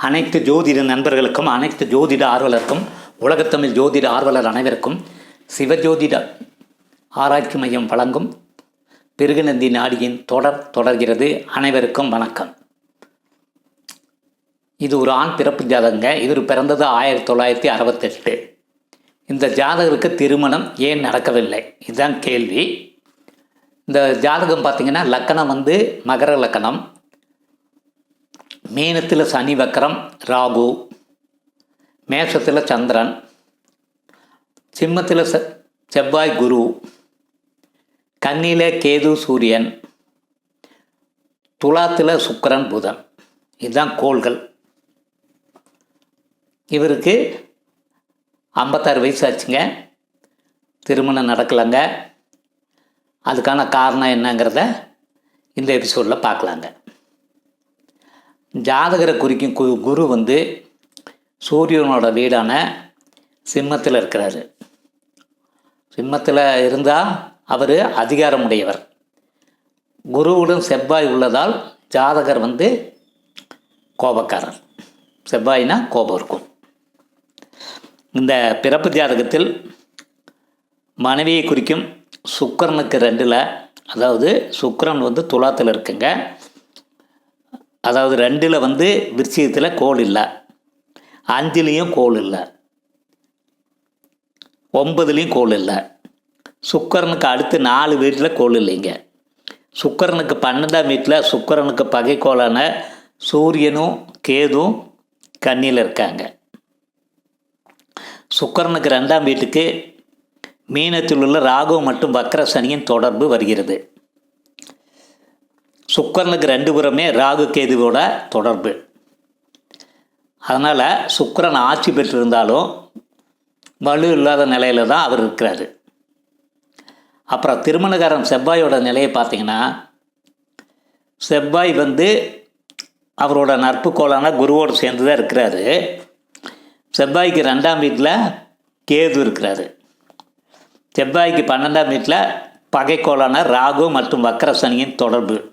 அனைத்து ஜோதிட நண்பர்களுக்கும் அனைத்து ஜோதிட ஆர்வலருக்கும் உலகத்தமிழ் ஜோதிட ஆர்வலர் அனைவருக்கும் சிவஜோதிட ஆராய்ச்சி மையம் வழங்கும் பிருகுநந்தி நாடியின் தொடர் தொடர்கிறது. அனைவருக்கும் வணக்கம். இது ஒரு ஆண் பிறப்பு ஜாதகங்க. இவர் பிறந்தது ஆயிரத்தி தொள்ளாயிரத்தி அறுபத்தெட்டு. இந்த ஜாதகருக்கு திருமணம் ஏன் நடக்கவில்லை? இதுதான் கேள்வி. இந்த ஜாதகம் பார்த்திங்கன்னா லக்கணம் வந்து மகர லக்கணம். மீனத்தில் சனி வக்கரம் ராகு மேஷத்தில் சந்திரன் சிம்மத்தில் செ செவ்வாய் குரு கன்னியில் கேது சூரியன் துலாத்தில் சுக்கரன் புதன். இதுதான் கோள்கள். இவருக்கு ஐம்பத்தாறு வயசு ஆச்சுங்க. திருமணம் நடக்கலைங்க. அதுக்கான காரணம் என்னங்கிறத இந்த எபிசோடில் பார்க்கலாங்க. ஜாதகரை குறிக்கும் கு குரு வந்து சூரியனோட வீடான சிம்மத்தில் இருக்கிறாரு. சிம்மத்தில் இருந்தால் அவர் அதிகாரமுடையவர். குருவுடன் செவ்வாய் உள்ளதால் ஜாதகர் வந்து கோபக்காரர். செவ்வாய்னா கோபம் இருக்கும். இந்த பிறப்பு ஜாதகத்தில் மனைவியை குறிக்கும் சுக்கரனுக்கு ரெண்டில் அதாவது சுக்கரன் வந்து துலாத்தில் இருக்குங்க. அதாவது ரெண்டில் வந்து விருச்சிகத்தில் கோல் இல்லை. அஞ்சுலேயும் கோல் இல்லை. ஒன்பதுலேயும் கோல் இல்லை. சுக்கரனுக்கு அடுத்து நாலு வீட்டில் கோல் இல்லைங்க. சுக்கரனுக்கு பன்னெண்டாம் வீட்டில் சுக்கரனுக்கு பகைக்கோளான சூரியனும் கேதும் கண்ணியில் இருக்காங்க. சுக்கரனுக்கு ரெண்டாம் வீட்டுக்கு மீனத்தில் உள்ள ராகு மற்றும் வக்கர சனியின் தொடர்பு வருகிறது. சுக்கரனுக்கு ரெண்டு புறமே ராகு கேதுவோட தொடர்பு. அதனால் சுக்கரன் ஆட்சி பெற்றிருந்தாலும் வலு இல்லாத நிலையில தான் அவர் இருக்கிறாரு. அப்புறம் திருமணகாரன் செவ்வாயோட நிலையை பார்த்தீங்கன்னா செவ்வாய் வந்து அவரோட நட்பு கோளான குருவோடு சேர்ந்து தான் இருக்கிறாரு. செவ்வாய்க்கு ரெண்டாம் வீட்டில் கேது இருக்கிறாரு. செவ்வாய்க்கு பன்னெண்டாம் வீட்டில் பகைக்கோளான ராகு மற்றும் வக்கர சனியின் தொடர்பு.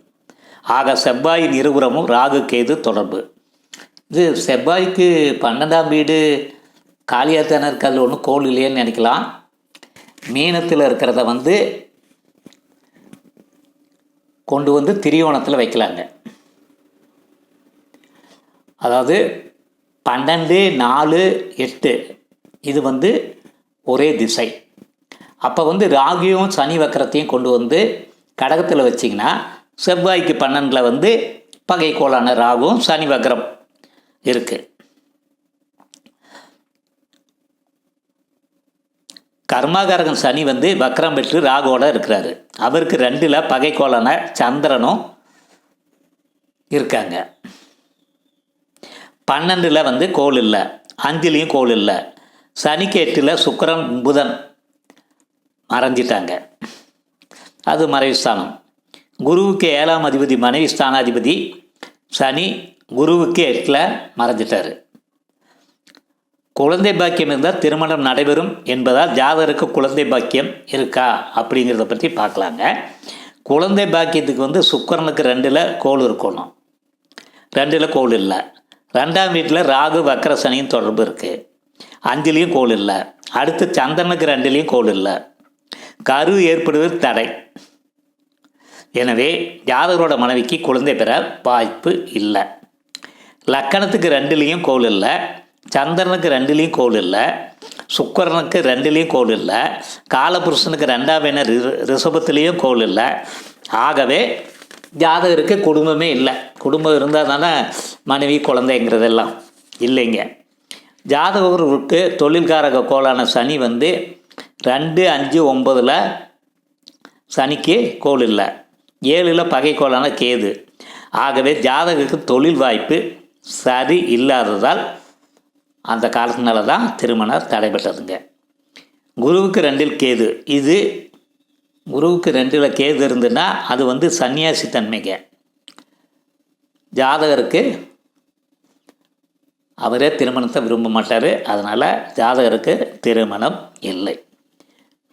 ஆக செவ்வாயின் இருபுறமும் ராகு கேது தொடர்பு. இது செவ்வாய்க்கு பன்னெண்டாம் வீடு காலியாக தானே இருக்கிறது ஒன்றும் கோல் இல்லையேன்னு நினைக்கலாம். மீனத்தில் இருக்கிறத வந்து கொண்டு வந்து திரியோணத்தில் வைக்கலாங்க. அதாவது பன்னெண்டு நாலு எட்டு இது வந்து ஒரே திசை. அப்போ வந்து ராகியும் சனி வக்கரத்தையும் கொண்டு வந்து கடகத்தில் வச்சிங்கன்னா செவ்வாய்க்கு பன்னெண்டில் வந்து பகை கோளான ராகுவும் சனி வக்ரம் இருக்குது கர்மாகாரகன் சனி வந்து வக்ரம் பெற்று ராகுவோட இருக்கிறாரு. அவருக்கு ரெண்டில் பகை கோளான சந்திரனும் இருக்காங்க. பன்னெண்டில் வந்து கோல் இல்லை அஞ்சுலேயும் கோல் இல்லை. சனிக்கு எட்டில் சுக்கரன் புதன் மறைஞ்சிட்டாங்க. அது மறைவு ஸ்தானம். குருவுக்கு ஏழாம் அதிபதி மனைவி ஸ்தானாதிபதி சனி குருவுக்கு எட்டில் மறைஞ்சிட்டாரு. குழந்தை பாக்கியம் இருந்தால் திருமணம் நடைபெறும் என்பதால் ஜாதகருக்கு குழந்தை பாக்கியம் இருக்கா அப்படிங்கிறத பற்றி பார்க்கலாங்க. குழந்தை பாக்கியத்துக்கு வந்து சுக்கரனுக்கு ரெண்டில் கோல் இருக்கணும். ரெண்டில் கோல் இல்லை. ரெண்டாம் வீட்டில் ராகு வக்கர சனியும் தொடர்பு இருக்குது அஞ்சுலேயும் கோல் இல்லை. அடுத்து சந்திரனுக்கு ரெண்டுலேயும் கோல் இல்லை. கரு ஏற்படுவது தடை. எனவே ஜாதகரோட மனைவிக்கு குழந்தை பெற வாய்ப்பு இல்லை. லக்கணத்துக்கு ரெண்டுலேயும் கோல் இல்லை. சந்திரனுக்கு ரெண்டுலேயும் கோல் இல்லை. சுக்கரனுக்கு ரெண்டுலேயும் கோல் இல்லை. காலபுருஷனுக்கு ரெண்டாம் என ரிஷபத்துலேயும் கோல் இல்லை. ஆகவே ஜாதகருக்கு குடும்பமே இல்லை. குடும்பம் இருந்தால் தானே மனைவி குழந்தைங்கிறதெல்லாம் இல்லைங்க. ஜாதகருக்கு தொழில்காரக கோளான சனி வந்து ரெண்டு அஞ்சு ஒம்பதில் சனிக்கு கோல் இல்லை. ஏழில் பகைக்கோளான கேது. ஆகவே ஜாதகருக்கு தொழில் வாய்ப்பு சரி இல்லாததால் அந்த காலத்தினால தான் திருமணம் தடைபட்டதுங்க. குருவுக்கு ரெண்டில் கேது. இது குருவுக்கு ரெண்டில் கேது இருந்துன்னா அது வந்து சன்னியாசி தன்மைங்க. ஜாதகருக்கு அவரே திருமணத்தை விரும்ப மாட்டார். அதனால் ஜாதகருக்கு திருமணம் இல்லை.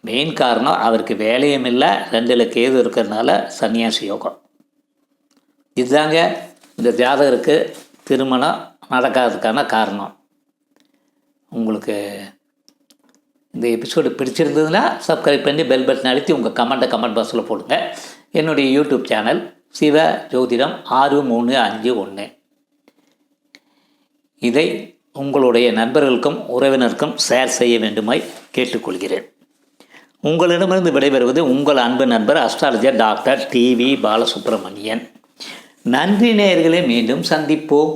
மெயின் காரணம் அவருக்கு வேலையும் இல்லை ரெண்டில் கேது இருக்கிறதுனால சன்னியாசி யோகம். இதுதாங்க இந்த ஜாதகருக்கு திருமணம் நடக்காததுக்கான காரணம். உங்களுக்கு இந்த எபிசோடு பிடிச்சிருந்ததுன்னா சப்ஸ்கிரைப் பண்ணி பெல் பட்டன் அழுத்தி உங்கள் கமெண்ட்டை கமெண்ட் பாக்ஸில் போடுங்க. என்னுடைய யூடியூப் சேனல் சிவ ஜோதிடம் ஆறு மூணு அஞ்சு ஒன்று இதை உங்களுடைய நண்பர்களுக்கும் உறவினருக்கும் ஷேர் செய்ய வேண்டுமாய் கேட்டுக்கொள்கிறேன். உங்களிடமிருந்து விடைபெறுவது உங்கள் அன்பு நண்பர் அஸ்ட்ராலஜர் டாக்டர் டிவி பாலசுப்ரமணியன். நன்றி நேயர்களே மீண்டும் சந்திப்போம்.